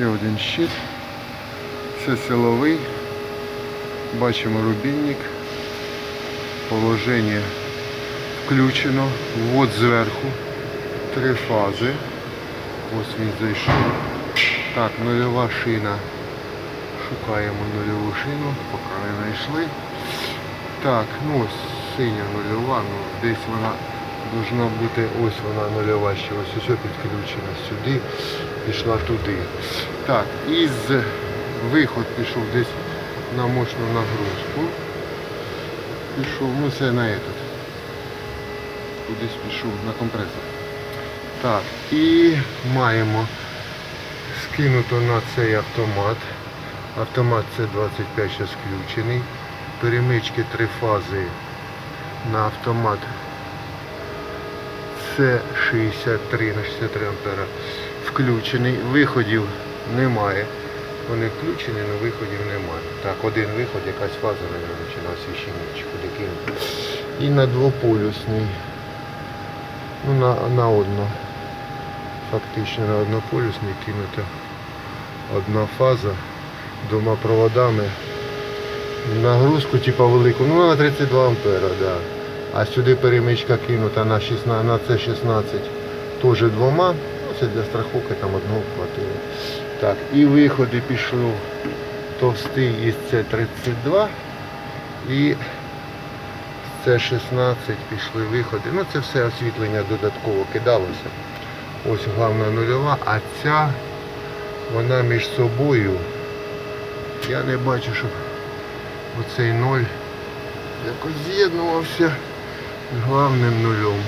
Ще один щит. Це силовий. Бачимо рубільник. Положення включено. Ввод зверху. Три фази. Ось він зайшов. Так, нульова шина. Шукаємо нульову шину, поки не знайшли. Так, ну ось синя нульова, ну десь вона должна бути, ось вона нульова, ще ось ось підключена сюди, пішла туди. Так, із виход пішов десь на мощну нагрузку. Пішов, ну це на этот. Кудись пішов на компресор. Так, і маємо скинуто на цей автомат. Автомат це 25 зараз включений. Перемички три фази на автомат. Це 63 на 63 ампера включений. Виходів немає. Вони включені, але виходів немає. Так, один виход, якась фаза, мабуть, на освіщенні, куди кинути. І на двополюсний. Ну, на, на одно. Фактично на однополюсний кинута одна фаза двома проводами. Нагрузку типу велику, ну на 32 ампера, да. А сюди перемичка кинута на 16, на це 16 теж двома. Ну, це для страховки там одного хватило. Так, і виходи пішло товстий із С32 і з С16 пішли виходи. Ну це все освітлення додатково кидалося. Ось головна нульова, а ця вона між собою. Я не бачу, щоб оцей ноль якось з'єднувався з головним нульом.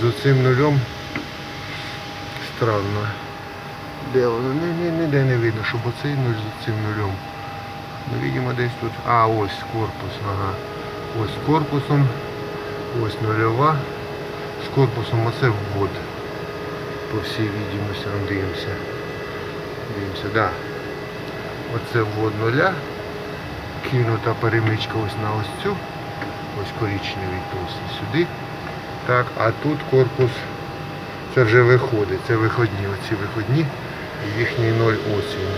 З оцим нульом странно. Де воно? Ні, ні, ніде не видно, щоб оцей нуль з цим нульом. Ну, видимо, десь тут. А, ось корпус, ага. Ось з корпусом. Ось нульова. З корпусом оце ввод. По всій відомості, ну, дивимося. Дивимося, так. Да. Оце ввод нуля. Кинута перемичка ось на ось цю. Ось коричневий толстий сюди. Так, а тут корпус, це вже виходить, це виходні, оці виходні, їхній ноль ось він.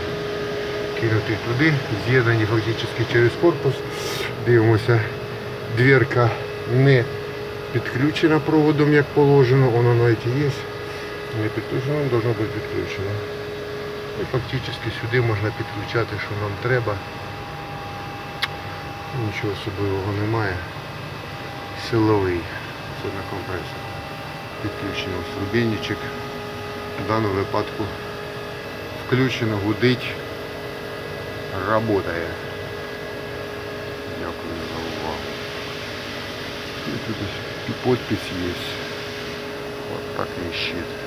Кинутий туди, з'єднані фактично через корпус. Дивимося, дверка не підключена проводом, як положено, воно навіть є. Не підключено, воно должно бути підключено. І фактично сюди можна підключати, що нам треба. Нічого особливого немає. Силовий. Це на компресор. Підключено ось. В даному випадку включено, гудить, работає. Дякую за увагу. І тут ось і подпись є. Ось такий щит.